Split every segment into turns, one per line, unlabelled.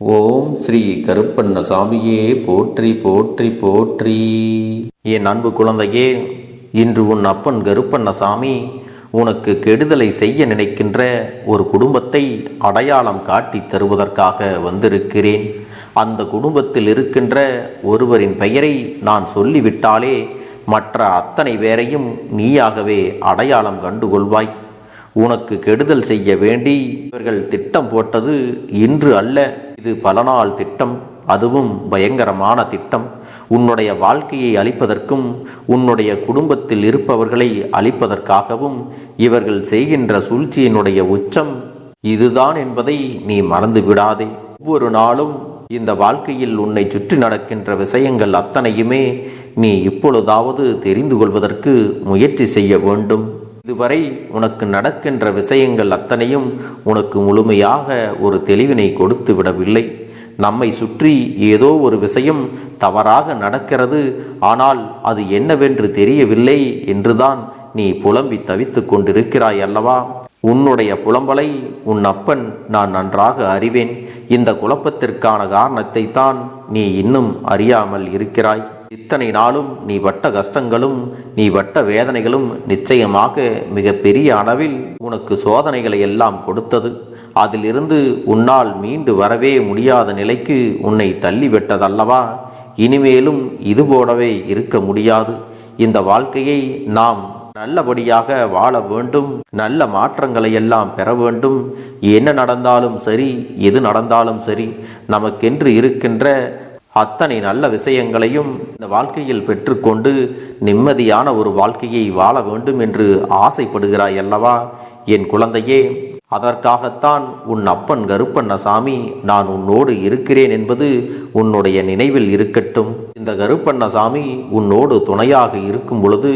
ஓம் ஸ்ரீ கருப்பண்ணசாமியே போற்றி போற்றி போற்றி. என் அன்பு குழந்தையே இன்று உன் அப்பன் கருப்பண்ணசாமி உனக்கு கெடுதலை செய்ய நினைக்கின்ற ஒரு குடும்பத்தை அடையாளம் காட்டித் தருவதற்காக வந்திருக்கிறேன். அந்த குடும்பத்தில் இருக்கின்ற ஒருவரின் பெயரை நான் சொல்லிவிட்டாலே மற்ற அத்தனை பேரையும் நீயாகவே அடையாளம் கண்டுகொள்வாய். உனக்கு கெடுதல் செய்ய வேண்டி இவர்கள் திட்டம் போட்டது இன்று அல்ல. இது பல நாள் திட்டம் அதுவும் பயங்கரமான திட்டம். உன்னுடைய வாழ்க்கையை அழிப்பதற்கும் உன்னுடைய குடும்பத்தில் இருப்பவர்களை அழிப்பதற்காகவும் இவர்கள் செய்கின்ற சூழ்ச்சியினுடைய உச்சம் இதுதான் என்பதை நீ மறந்து விடாதே. ஒவ்வொரு நாளும் இந்த வாழ்க்கையில் உன்னை சுற்றி நடக்கின்ற விஷயங்கள் அத்தனையுமே நீ இப்பொழுதாவது தெரிந்து கொள்வதற்கு முயற்சி செய்ய வேண்டும். இதுவரை உனக்கு நடக்கின்ற விஷயங்கள் அத்தனையும் உனக்கு முழுமையாக ஒரு தெளிவினை கொடுத்து விடவில்லை. நம்மை சுற்றி ஏதோ ஒரு விஷயம் தவறாக நடக்கிறது. ஆனால் அது என்னவென்று தெரியவில்லை என்றுதான் நீ புலம்பி தவித்து கொண்டிருக்கிறாய் அல்லவா? உன்னுடைய புலம்பலை உன் அப்பன் நான் நன்றாக அறிவேன். இந்த குழப்பத்திற்கான காரணத்தை தான் நீ இன்னும் அறியாமல் இருக்கிறாய். இத்தனை நாளும் நீ பட்ட கஷ்டங்களும் நீ பட்ட வேதனைகளும் நிச்சயமாக மிக பெரிய அளவில் உனக்கு சோதனைகளை எல்லாம் கொடுத்தது. அதிலிருந்து உன்னால் மீண்டு வரவே முடியாத நிலைக்கு உன்னை தள்ளிவிட்டதல்லவா? இனிமேலும் இது போலவே இருக்க முடியாது. இந்த வாழ்க்கையை நாம் நல்லபடியாக வாழ வேண்டும். நல்ல மாற்றங்களை எல்லாம் பெற வேண்டும். என்ன நடந்தாலும் சரி எது நடந்தாலும் சரி நமக்கென்று இருக்கின்ற அத்தனை நல்ல விஷயங்களையும் இந்த வாழ்க்கையில் பெற்றுக்கொண்டு நிம்மதியான ஒரு வாழ்க்கையை வாழ வேண்டும் என்று ஆசைப்படுகிறாய் அல்லவா? என் குழந்தையே அதற்காகத்தான் உன் அப்பன் கருப்பண்ணசாமி நான் உன்னோடு இருக்கிறேன் என்பது உன்னுடைய நினைவில் இருக்கட்டும். இந்த கருப்பண்ணசாமி உன்னோடு துணையாக இருக்கும் பொழுது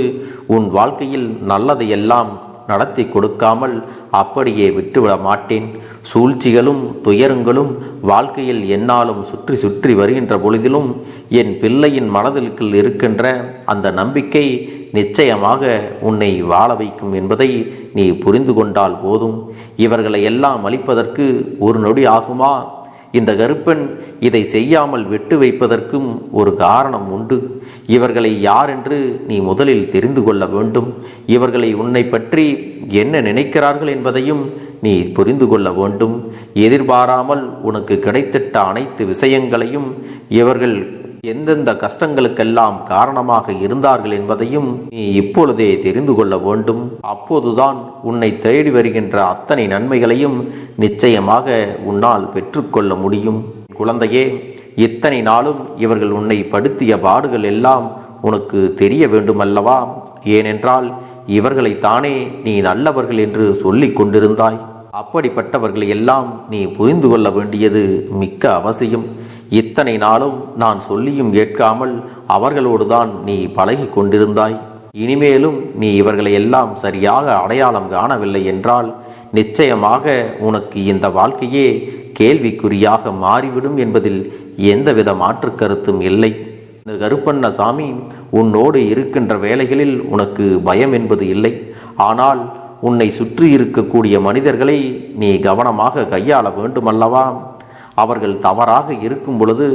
உன் வாழ்க்கையில் நல்லதையெல்லாம் நடத்தி கொடுக்காமல் அப்படியே விட்டுவிட மாட்டேன். சூழ்ச்சிகளும் துயரங்களும் வாழ்க்கையில் என்னாலும் சுற்றி சுற்றி வருகின்ற பொழுதிலும் என் பிள்ளையின் மனதிற்குள் இருக்கின்ற அந்த நம்பிக்கை நிச்சயமாக உன்னை வாழ வைக்கும் என்பதை நீ புரிந்து கொண்டால் போதும். இவர்களை எல்லாம் அழிப்பதற்கு ஒரு நொடி ஆகுமா? இந்த கருப்பன் இதை செய்யாமல் விட்டு வைப்பதற்கும் ஒரு காரணம் உண்டு. இவர்களை யார் என்று நீ முதலில் தெரிந்து கொள்ள வேண்டும். இவர்களை உன்னை பற்றி என்ன நினைக்கிறார்கள் என்பதையும் நீ புரிந்து கொள்ள வேண்டும். எதிர்பாராமல் உனக்கு கிடைத்திட்ட அனைத்து விஷயங்களையும் இவர்கள் எந்தெந்த கஷ்டங்களுக்கெல்லாம் காரணமாக இருந்தார்கள் என்பதையும் நீ இப்பொழுதே தெரிந்து கொள்ள வேண்டும். அப்போதுதான் உன்னை தேடி வருகின்ற அத்தனை நன்மைகளையும் நிச்சயமாக உன்னால் பெற்றுக்கொள்ள முடியும். குழந்தையே இத்தனை நாளும் இவர்கள் உன்னை படுத்திய பாடுகள் எல்லாம் உனக்கு தெரிய வேண்டுமல்லவா? ஏனென்றால் இவர்களை தானே நீ நல்லவர்கள் என்று சொல்லிக் கொண்டிருந்தாய். அப்படிப்பட்டவர்களை எல்லாம் நீ புரிந்து கொள்ள வேண்டியது மிக்க அவசியம். இத்தனை நாளும் நான் சொல்லியும் கேட்காமல் அவர்களோடுதான் நீ பழகி கொண்டிருந்தாய். இனிமேலும் நீ இவர்களை எல்லாம் சரியாக அடையாளம் காணவில்லை என்றால் நிச்சயமாக உனக்கு இந்த வாழ்க்கையே கேள்விக்குறியாக மாறிவிடும் என்பதில் எந்தவித மாற்று கருத்தும் இல்லை. இந்த கருப்பண்ண சாமி உன்னோடு இருக்கின்ற வேலைகளில் உனக்கு பயம் என்பது இல்லை. ஆனால் உன்னை சுற்றி இருக்கக்கூடிய மனிதர்களை நீ கவனமாக கையாள வேண்டுமல்லவா? அவர்கள் தவறாக இருக்கும் பொழுது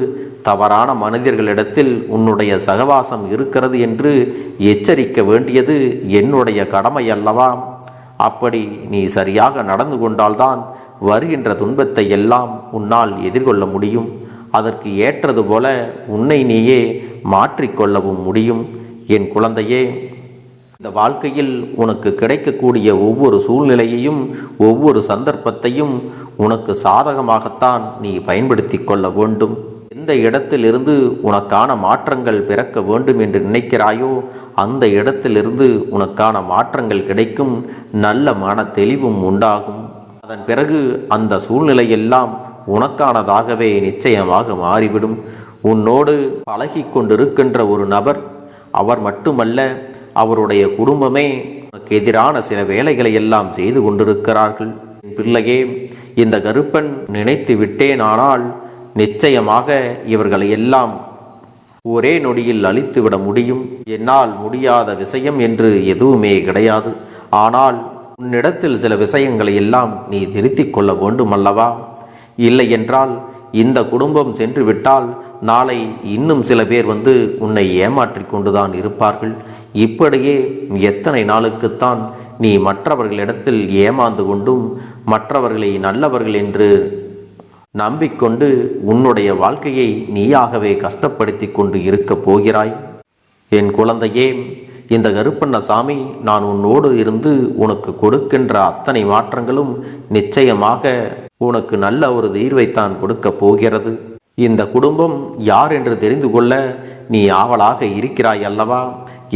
தவறான மனிதர்களிடத்தில் உன்னுடைய சகவாசம் இருக்கிறது என்று எச்சரிக்க வேண்டியது என்னுடைய கடமை அல்லவா? அப்படி நீ சரியாக நடந்து கொண்டால்தான் வருகின்ற துன்பத்தை எல்லாம் உன்னால் எதிர்கொள்ள முடியும். அதற்கு ஏற்றது போல உன்னை நீயே மாற்றிக்கொள்ளவும் முடியும். என் குழந்தையே இந்த வாழ்க்கையில் உனக்கு கிடைக்கக்கூடிய ஒவ்வொரு சூழ்நிலையையும் ஒவ்வொரு சந்தர்ப்பத்தையும் உனக்கு சாதகமாகத்தான் நீ பயன்படுத்தி கொள்ள வேண்டும். எந்த இடத்திலிருந்து உனக்கான மாற்றங்கள் பிறக்க வேண்டும் என்று நினைக்கிறாயோ அந்த இடத்திலிருந்து உனக்கான மாற்றங்கள் கிடைக்கும் நல்ல மன தெளிவும் உண்டாகும். அதன் பிறகு அந்த சூழ்நிலையெல்லாம் உனக்கானதாகவே நிச்சயமாக மாறிவிடும். உன்னோடு பழகி கொண்டிருக்கின்ற ஒரு நபர் அவர் மட்டுமல்ல அவருடைய குடும்பமே உனக்கு எதிரான சில வேலைகளை எல்லாம் செய்து கொண்டிருக்கிறார்கள். பிள்ளையே இந்த கருப்பன் நினைத்து விட்டேன் ஆனால் நிச்சயமாக இவர்களை எல்லாம் ஒரே நொடியில் அழித்துவிட முடியும். என்னால் முடியாத விஷயம் என்று எதுவுமே கிடையாது. ஆனால் உன்னிடத்தில் சில விஷயங்களை எல்லாம் நீ திருத்திக் கொள்ள வேண்டும் அல்லவா இல்லை என்றால் இந்த குடும்பம் சென்று விட்டால் நாளை இன்னும் சில பேர் வந்து உன்னை ஏமாற்றி கொண்டுதான் இருப்பார்கள். இப்படியே எத்தனை நாளுக்குத்தான் நீ மற்றவர்களிடத்தில் ஏமாந்து கொண்டும் மற்றவர்களை நல்லவர்கள் என்று நம்பிக்கொண்டு உன்னுடைய வாழ்க்கையை நீயாகவே கஷ்டப்படுத்தி கொண்டு இருக்கப் போகிறாய். என் குழந்தையே இந்த கருப்பண்ணசாமி நான் உன்னோடு இருந்து உனக்கு கொடுக்கின்ற அத்தனை மாற்றங்களும் நிச்சயமாக உனக்கு நல்ல ஒரு தீர்வைத்தான் கொடுக்கப் போகிறது. இந்த குடும்பம் யார் என்று தெரிந்து கொள்ள நீ ஆவலாக இருக்கிறாய் அல்லவா?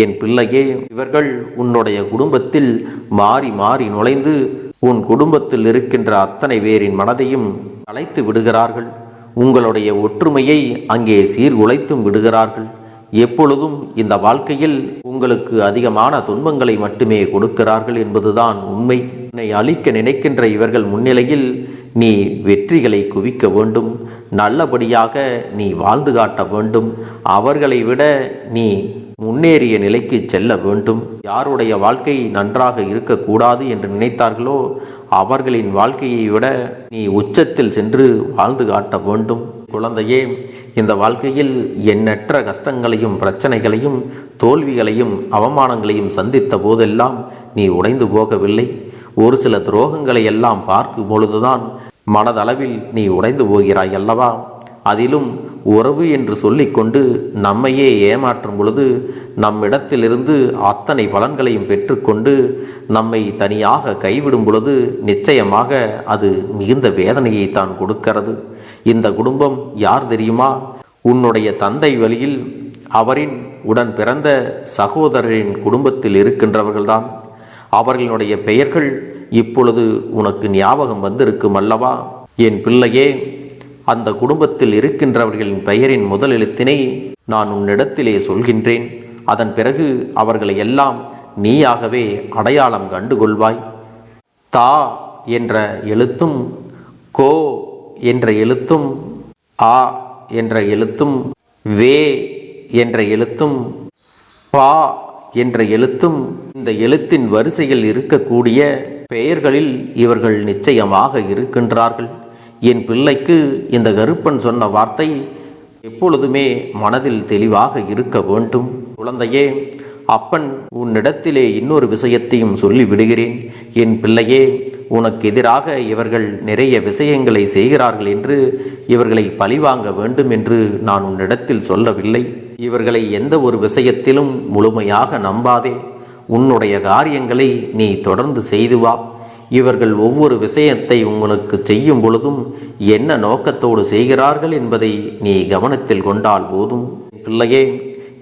என் பிள்ளையே இவர்கள் உன்னுடைய குடும்பத்தில் மாறி மாறி நுழைந்து உன் குடும்பத்தில் இருக்கின்ற அத்தனை பேரின் மனதையும் கலைத்து விடுகிறார்கள். உங்களுடைய ஒற்றுமையை அங்கே சீர்குலைத்தும் விடுகிறார்கள். எப்பொழுதும் இந்த வாழ்க்கையில் உங்களுக்கு அதிகமான துன்பங்களை மட்டுமே கொடுக்கிறார்கள் என்பதுதான் உண்மை. உன்னை அழிக்க நினைக்கின்ற இவர்கள் முன்னிலையில் நீ வெற்றிகளை குவிக்க வேண்டும். நல்லபடியாக நீ வாழ்ந்து காட்ட வேண்டும். அவர்களை விட நீ முன்னேறிய நிலைக்கு செல்ல வேண்டும். யாருடைய வாழ்க்கை நன்றாக இருக்கக்கூடாது என்று நினைத்தார்களோ அவர்களின் வாழ்க்கையை விட நீ உச்சத்தில் சென்று வாழ்ந்து காட்ட வேண்டும். குழந்தையே இந்த வாழ்க்கையில் எண்ணற்ற கஷ்டங்களையும் பிரச்சனைகளையும் தோல்விகளையும் அவமானங்களையும் சந்தித்த போதெல்லாம் நீ உடைந்து போகவில்லை. ஒரு சில துரோகங்களை எல்லாம் பார்க்கும் பொழுதுதான் மனதளவில் நீ உடைந்து போகிறாய் அல்லவா? அதிலும் உறவு என்று சொல்லிக்கொண்டு நம்மையே ஏமாற்றும் பொழுது நம்மிடத்திலிருந்து அத்தனை பலன்களையும் பெற்றுக்கொண்டு நம்மை தனியாக கைவிடும் பொழுது நிச்சயமாக அது மிகுந்த வேதனையை தான் கொடுக்கிறது. இந்த குடும்பம் யார் தெரியுமா? உன்னுடைய தந்தை வழியில் அவரின் உடன் பிறந்த சகோதரரின் குடும்பத்தில் இருக்கின்றவர்கள்தான். அவர்களுடைய பெயர்கள் இப்பொழுது உனக்கு ஞாபகம் வந்திருக்கும் அல்லவா? என் பிள்ளையே அந்த குடும்பத்தில் இருக்கின்றவர்களின் பெயரின் முதல் எழுத்தினை நான் உன்னிடத்திலே சொல்கின்றேன். அதன் பிறகு அவர்களை எல்லாம் நீயாகவே அடையாளம் கண்டுகொள்வாய். தா என்ற எழுத்தும் கோ என்ற எழுத்தும் ஆ என்ற எழுத்தும் வே என்ற எழுத்தும் பா என்ற எழுத்தும் இந்த எழுத்தின் வரிசையில் இருக்கக்கூடிய பெயர்களில் இவர்கள் நிச்சயமாக இருக்கின்றார்கள். என் பிள்ளைக்கு இந்த கருப்பன் சொன்ன வார்த்தை எப்பொழுதுமே மனதில் தெளிவாக இருக்க வேண்டும். குழந்தையே அப்பன் உன்னிடத்திலே இன்னொரு விஷயத்தையும் சொல்லி விடுகிறேன் என் பிள்ளையே உனக்கு எதிராக இவர்கள் நிறைய விஷயங்களை செய்கிறார்கள் என்று இவர்களை பழிவாங்க வேண்டும் என்று நான் உன்னிடத்தில் சொல்லவில்லை. இவர்களை எந்த ஒரு விஷயத்திலும் முழுமையாக நம்பாதே. உன்னுடைய காரியங்களை நீ தொடர்ந்து செய்து வா. இவர்கள் ஒவ்வொரு விஷயத்தை உங்களுக்கு செய்யும் பொழுதும் என்ன நோக்கத்தோடு செய்கிறார்கள் என்பதை நீ கவனத்தில் கொண்டால் போதும். பிள்ளையே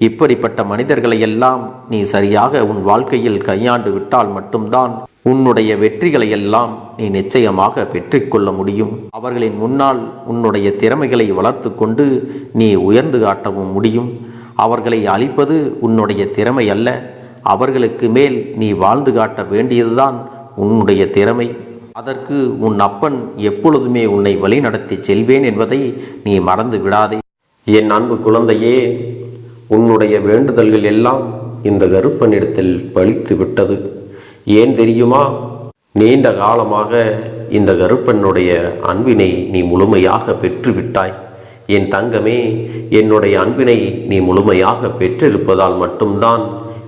இப்படிப்பட்ட மனிதர்களை எல்லாம் நீ சரியாக உன் வாழ்க்கையில் கையாண்டு விட்டால் மட்டும்தான் உன்னுடைய வெற்றிகளை எல்லாம் நீ நிச்சயமாக பெற்றிக்கொள்ள முடியும். அவர்களின் முன்னால் உன்னுடைய திறமைகளை வளர்த்து கொண்டு நீ உயர்ந்து காட்டவும் முடியும். அவர்களை அழிப்பது உன்னுடைய திறமை அல்ல அவர்களுக்கு மேல் நீ வாழ்ந்து காட்ட வேண்டியதுதான் உன்னுடைய திறமை. அதற்கு உன் அப்பன் எப்பொழுதுமே உன்னை வழிநடத்தி செல்வேன் என்பதை நீ மறந்து விடாதே. என் அன்பு குழந்தையே உன்னுடைய வேண்டுதல்கள் எல்லாம் இந்த கருப்பனிடத்தில் பழித்து விட்டது. ஏன் தெரியுமா? நீண்ட காலமாக இந்த கருப்பனுடைய அன்பினை நீ முழுமையாக பெற்றுவிட்டாய். என் தங்கமே என்னுடைய அன்பினை நீ முழுமையாக பெற்றிருப்பதால் மட்டும்தான்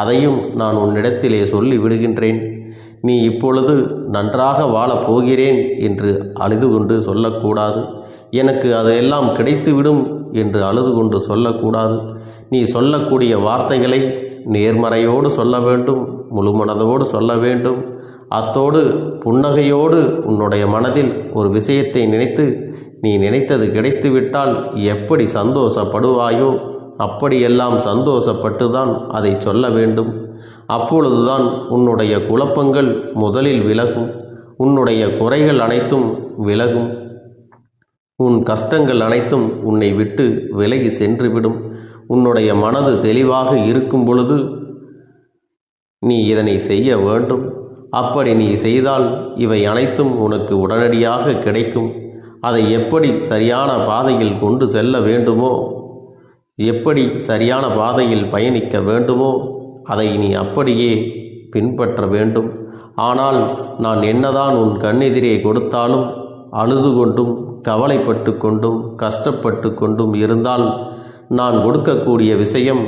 அதையும் நான் உன்னிடத்திலே சொல்லி விடுகின்றேன். நீ இப்பொழுது நன்றாக வாழப் போகிறேன் என்று அழுது கொண்டு சொல்லக்கூடாது. எனக்கு அதையெல்லாம் கிடைத்துவிடும் என்று அழுது கொண்டு சொல்லக்கூடாது. நீ சொல்லக்கூடிய வார்த்தைகளை நேர்மறையோடு சொல்ல வேண்டும் முழுமனதோடு சொல்ல வேண்டும். அத்தோடு புன்னகையோடு உன்னுடைய மனதில் ஒரு விஷயத்தை நினைத்து நீ நினைத்தது கிடைத்துவிட்டால் எப்படி சந்தோஷப்படுவாயோ அப்படியெல்லாம் சந்தோஷப்பட்டுதான் அதை சொல்ல வேண்டும். அப்பொழுதுதான் உன்னுடைய குழப்பங்கள் முதலில் விலகும். உன்னுடைய குறைகள் அனைத்தும் விலகும். உன் கஷ்டங்கள் அனைத்தும் உன்னை விட்டு விலகி சென்றுவிடும். உன்னுடைய மனது தெளிவாக இருக்கும் பொழுது நீ இதனை செய்ய வேண்டும். அப்படி நீ செய்தால் இவை அனைத்தும் உனக்கு உடனடியாக கிடைக்கும். அதை எப்படி சரியான பாதையில் கொண்டு செல்ல வேண்டுமோ எப்படி சரியான பாதையில் பயணிக்க வேண்டுமோ அதை நீ அப்படியே பின்பற்ற வேண்டும். ஆனால் நான் என்னதான் உன் கண்ணெதிரே கொடுத்தாலும் அழுது கொண்டும் கவலைப்பட்டு கொண்டும் கஷ்டப்பட்டு கொண்டும் இருந்தால் நான் கொடுக்கக்கூடிய விஷயம்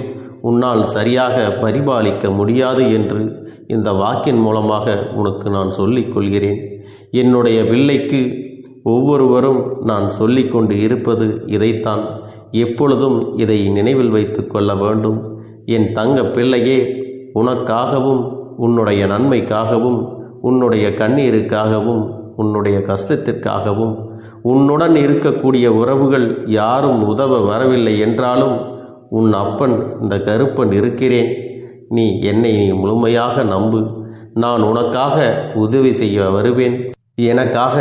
உன்னால் சரியாக பரிபாலிக்க முடியாது என்று இந்த வாக்கின் மூலமாக உனக்கு நான் சொல்லிக்கொள்கிறேன் என்னுடைய பிள்ளைக்கு ஒவ்வொருவரும் நான் சொல்லிக்கொண்டு இருப்பது இதைத்தான். எப்பொழுதும் இதை நினைவில் வைத்து கொள்ள வேண்டும். என் தங்க பிள்ளையே உனக்காகவும் உன்னுடைய நன்மைக்காகவும் உன்னுடைய கண்ணீருக்காகவும் உன்னுடைய கஷ்டத்திற்காகவும் உன்னுடன் இருக்கக்கூடிய உறவுகள் யாரும் உதவ வரவில்லை என்றாலும் உன் அப்பன் இந்த கருப்பன் இருக்கிறேன். நீ என்னை நீ முழுமையாக நம்பு. நான் உனக்காக உதவி செய்ய வருவேன். எனக்காக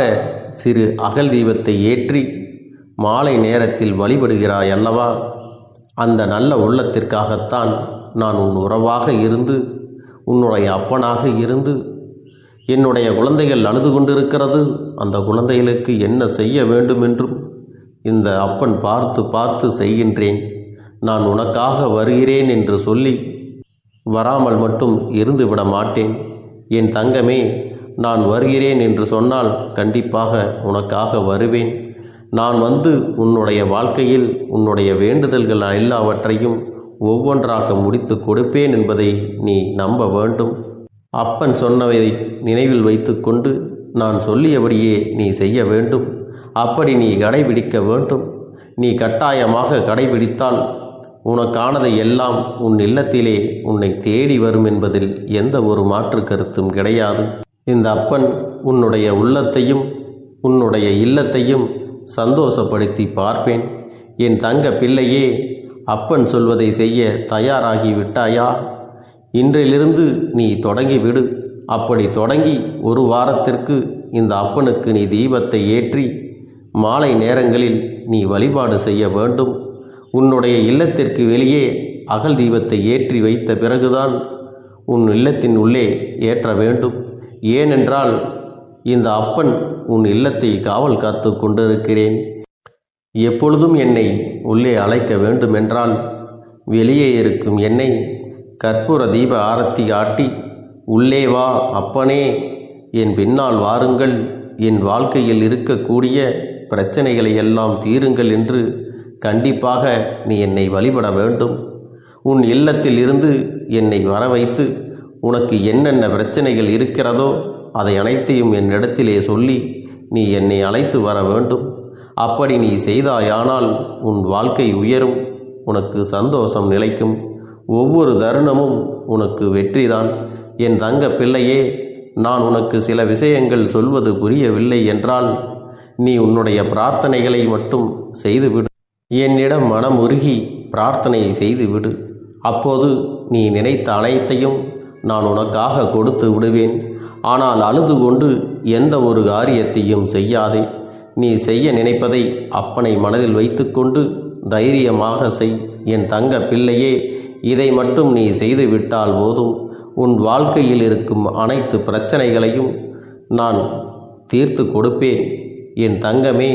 சிறு அகல் தீபத்தை ஏற்றி மாலை நேரத்தில் வழிபடுகிறாய் அல்லவா? அந்த நல்ல உள்ளத்திற்காகத்தான் நான் உன் உறவாக இருந்து உன்னுடைய அப்பனாக இருந்து என்னுடைய குழந்தைகள் அழுது கொண்டிருக்கிறது. அந்த குழந்தைகளுக்கு என்ன செய்ய வேண்டும் என்றும் இந்த அப்பன் பார்த்து பார்த்து செய்கின்றேன். நான் உனக்காக வருகிறேன் என்று சொல்லி வராமல் மட்டும் இருந்து விட மாட்டேன். என் தங்கமே நான் வருகிறேன் என்று சொன்னால் கண்டிப்பாக உனக்காக வருவேன். நான் வந்து உன்னுடைய வாழ்க்கையில் உன்னுடைய வேண்டுதல்கள் எல்லாவற்றையும் ஒவ்வொன்றாக முடித்து கொடுப்பேன் என்பதை நீ நம்ப வேண்டும். அப்பன் சொன்னவை நினைவில் வைத்துக்கொண்டு நான் சொல்லியபடியே நீ செய்ய வேண்டும். அப்படி நீ கடைபிடிக்க வேண்டும். நீ கட்டாயமாக கடைபிடித்தால் உனக்கானதை எல்லாம் உன் இல்லத்திலே உன்னை தேடி வரும் என்பதில் எந்த ஒரு மாற்று கருத்தும் கிடையாது. இந்த அப்பன் உன்னுடைய உள்ளத்தையும் உன்னுடைய இல்லத்தையும் சந்தோஷப்படுத்தி பார்ப்பேன். என் தங்க பிள்ளையே அப்பன் சொல்வதை செய்ய தயாராகி விட்டாயா? இன்றிலிருந்து நீ தொடங்கி விடு. அப்படி தொடங்கி ஒரு வாரத்திற்கு இந்த அப்பனுக்கு நீ தீபத்தை ஏற்றி மாலை நேரங்களில் நீ வழிபாடு செய்ய வேண்டும். உன்னுடைய இல்லத்திற்கு வெளியே அகல் தீபத்தை ஏற்றி வைத்த பிறகுதான் உன் இல்லத்தின் உள்ளே ஏற்ற வேண்டும். ஏனென்றால் இந்த அப்பன் உன் இல்லத்தை காவல் காத்து கொண்டிருக்கிறேன். எப்பொழுதும் என்னை உள்ளே அழைக்க வேண்டுமென்றால் வெளியே இருக்கும் என்னை கற்பூர தீப ஆரத்தி காட்டி உள்ளே வா அப்பனே என் பின்னால் வாருங்கள். என் வாழ்க்கையில் இருக்கக்கூடிய பிரச்சனைகளை எல்லாம் தீருங்கள் என்று கண்டிப்பாக நீ என்னை வழிபட வேண்டும். உன் இல்லத்தில் இருந்து என்னை வர வைத்து உனக்கு என்னென்ன பிரச்சனைகள் இருக்கிறதோ அதை அனைத்தையும் என்னிடத்திலே சொல்லி நீ என்னை அழைத்து வர வேண்டும். அப்படி நீ செய்தாயானால் உன் வாழ்க்கை உயரும் உனக்கு சந்தோஷம் நிலைக்கும். ஒவ்வொரு தருணமும் உனக்கு வெற்றிதான். என் தங்க பிள்ளையே நான் உனக்கு சில விஷயங்கள் சொல்வது புரியவில்லை என்றால் நீ உன்னுடைய பிரார்த்தனைகளை மட்டும் செய்துவிடு. என்னிடம் மனம் உருகி பிரார்த்தனை செய்துவிடு. அப்போது நீ நினைத்த அனைத்தையும் நான் உனக்காக கொடுத்து விடுவேன். ஆனால் அழுது கொண்டு எந்த ஒரு காரியத்தையும் செய்யாதே. நீ செய்ய நினைப்பதை அப்பனை மனதில் வைத்துக்கொண்டு தைரியமாக செய். என் தங்க பிள்ளையே இதை மட்டும் நீ செய்துவிட்டால் போதும். உன் வாழ்க்கையில் இருக்கும் அனைத்து பிரச்சனைகளையும் நான் தீர்த்து கொடுப்பேன். என் தங்கமே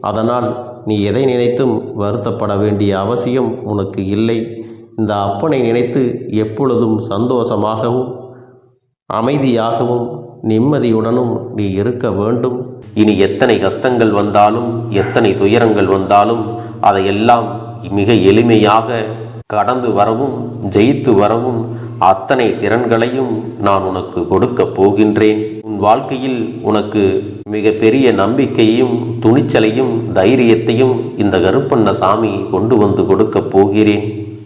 அதனால் நீ எதை நினைத்தும் வருத்தப்பட வேண்டிய அவசியம் உனக்கு இல்லை. இந்த அப்பனை நினைத்து எப்பொழுதும் சந்தோஷமாகவும் அமைதியாகவும் நிம்மதியுடனும் நீ இருக்க வேண்டும். இனி எத்தனை கஷ்டங்கள் வந்தாலும் எத்தனை துயரங்கள் வந்தாலும் அதையெல்லாம் மிக எளிமையாக கடந்து வரவும் ஜெயித்து வரவும் அத்தனை திறன்களையும் நான் உனக்கு கொடுக்கப் போகின்றேன். உன் வாழ்க்கையில் உனக்கு மிக பெரிய நம்பிக்கையையும் துணிச்சலையும் தைரியத்தையும் இந்த கருப்பண்ண சாமி கொண்டு வந்து கொடுக்கப் போகிறேன்.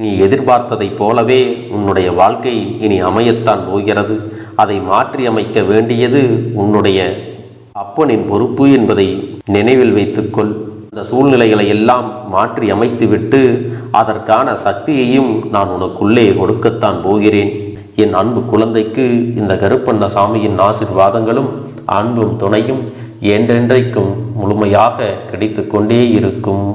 நீ எதிர்பார்த்ததைப் போலவே உன்னுடைய வாழ்க்கை இனி அமையத்தான் போகிறது. அதை மாற்றியமைக்க வேண்டியது உன்னுடைய அப்பனின் பொறுப்பு என்பதை நினைவில் வைத்துக்கொள். அந்த சூழ்நிலைகளை எல்லாம் மாற்றி அமைத்துவிட்டு அதற்கான சக்தியையும் நான் உனக்குள்ளே கொடுக்கத்தான் போகிறேன். என் அன்பு குழந்தைக்கு இந்த கருப்பண்ண சாமியின் ஆசிர்வாதங்களும் அன்பும் துணையும் என்றென்றைக்கும் முழுமையாக கிடைத்து கொண்டே இருக்கும்.